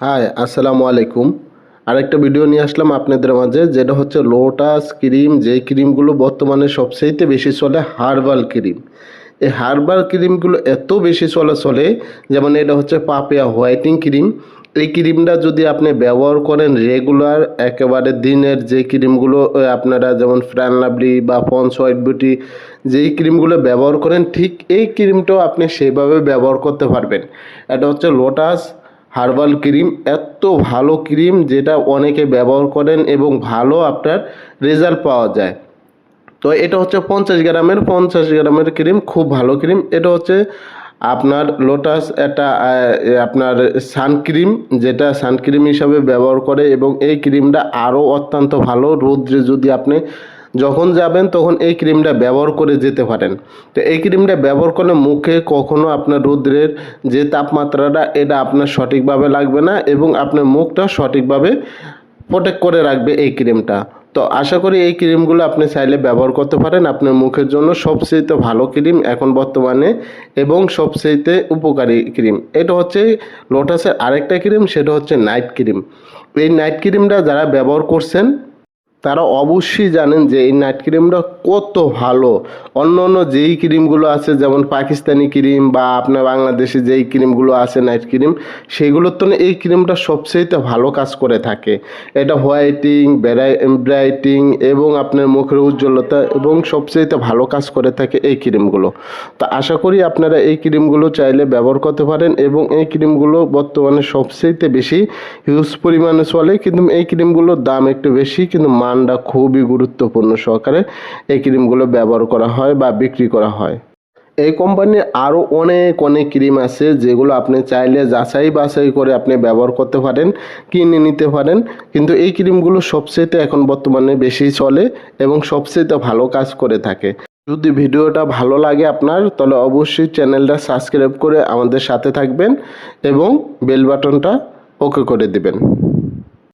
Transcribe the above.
High আসসালামু আলাইকুম। আরেকটা ভিডিও নিয়ে আসলাম আপনাদের মাঝে, যেটা হচ্ছে লোটাস ক্রিম যেই ক্রিমগুলো বর্তমানে সবচেয়েতে বেশি চলে হার্বাল ক্রিম এই হার্বাল ক্রিমগুলো এত বেশি চলে চলে, যেমন এটা হচ্ছে পাপিয়া হোয়াইটিং ক্রিম এই ক্রিমটা যদি আপনি ব্যবহার করেন রেগুলার একেবারে দিনের যে ক্রিমগুলো আপনারা যেমন ফ্র্যান লাভলি বা পন্স হোয়াইট বিউটি যেই ক্রিমগুলো ব্যবহার করেন, ঠিক এই ক্রিমটাও আপনি সেভাবে ব্যবহার করতে পারবেন। এটা হচ্ছে লোটাস হার্বাল ক্রিম এত ভালো ক্রিম যেটা অনেকে ব্যবহার করেন এবং ভালো আপনার রেজাল্ট পাওয়া যায়। তো এটা হচ্ছে পঞ্চাশ গ্রামের পঞ্চাশ গ্রামের ক্রিম খুব ভালো ক্রিম। এটা হচ্ছে আপনার লোটাস আহ, আপনার সানক্রিম যেটা সানক্রিম হিসাবে ব্যবহার করে এবং এই ক্রিমটা আরও অত্যন্ত ভালো। রোদ্রে যদি আপনি যখন যাবেন তখন এই ক্রিমটা ব্যবহার করে যেতে পারেন। তো এই ক্রিমটা ব্যবহার করলে মুখে কখনো আপনার রৌদ্রের যে তাপমাত্রাটা, এটা আপনার সঠিকভাবে লাগবে না এবং আপনার মুখটা সঠিকভাবে প্রোটেক্ট করে রাখবে এই ক্রিমটা। তো আশা করি এই ক্রিমগুলো আপনি চাইলে ব্যবহার করতে পারেন। আপনার মুখের জন্য সবচেয়ে ভালো ক্রিম এখন বর্তমানে এবং সবচেয়ে উপকারী ক্রিম। এটা হচ্ছে লোটাসের আরেকটা ক্রিম, সেটা হচ্ছে নাইট ক্রিম এই নাইট ক্রিমটা যারা ব্যবহার করছেন তারা অবশ্যই জানেন যে এই নাইট ক্রিমটা কত ভালো। অন্য অন্য যেই ক্রিমগুলো আছে, যেমন পাকিস্তানি ক্রিম বা আপনার বাংলাদেশে যেই ক্রিমগুলো আছে নাইট ক্রিম সেগুলোর তো এই ক্রিমটা সবচেয়ে ভালো কাজ করে থাকে। এটা হোয়াইটিং ব্রাইটিং এবং আপনার মুখের উজ্জ্বলতা এবং সবচেয়ে ভালো কাজ করে থাকে এই ক্রিমগুলো। তো আশা করি আপনারা এই ক্রিমগুলো চাইলে ব্যবহার করতে পারেন এবং এই ক্রিমগুলো বর্তমানে সবচেয়ে বেশি হিউজ পরিমাণে চলে, কিন্তু এই ক্রিমগুলোর দাম একটু বেশি, কিন্তু মানটা খুবই গুরুত্বপূর্ণ। সহকারে এই ক্রিমগুলো ব্যবহার করা হয় বা বিক্রি করা হয়। এই কোম্পানির আরও অনেক অনেক ক্রিম আছে যেগুলো আপনি চাইলে যাচাই বাছাই করে আপনি ব্যবহার করতে পারেন, কিনে নিতে পারেন। কিন্তু এই ক্রিমগুলো সবচেয়ে এখন বর্তমানে বেশি চলে এবং সবচেয়ে ভালো কাজ করে থাকে। যদি ভিডিওটা ভালো লাগে আপনার, তাহলে অবশ্যই চ্যানেলটা সাবস্ক্রাইব করে আমাদের সাথে থাকবেন এবং বেল বাটনটা ওকে করে দিবেন।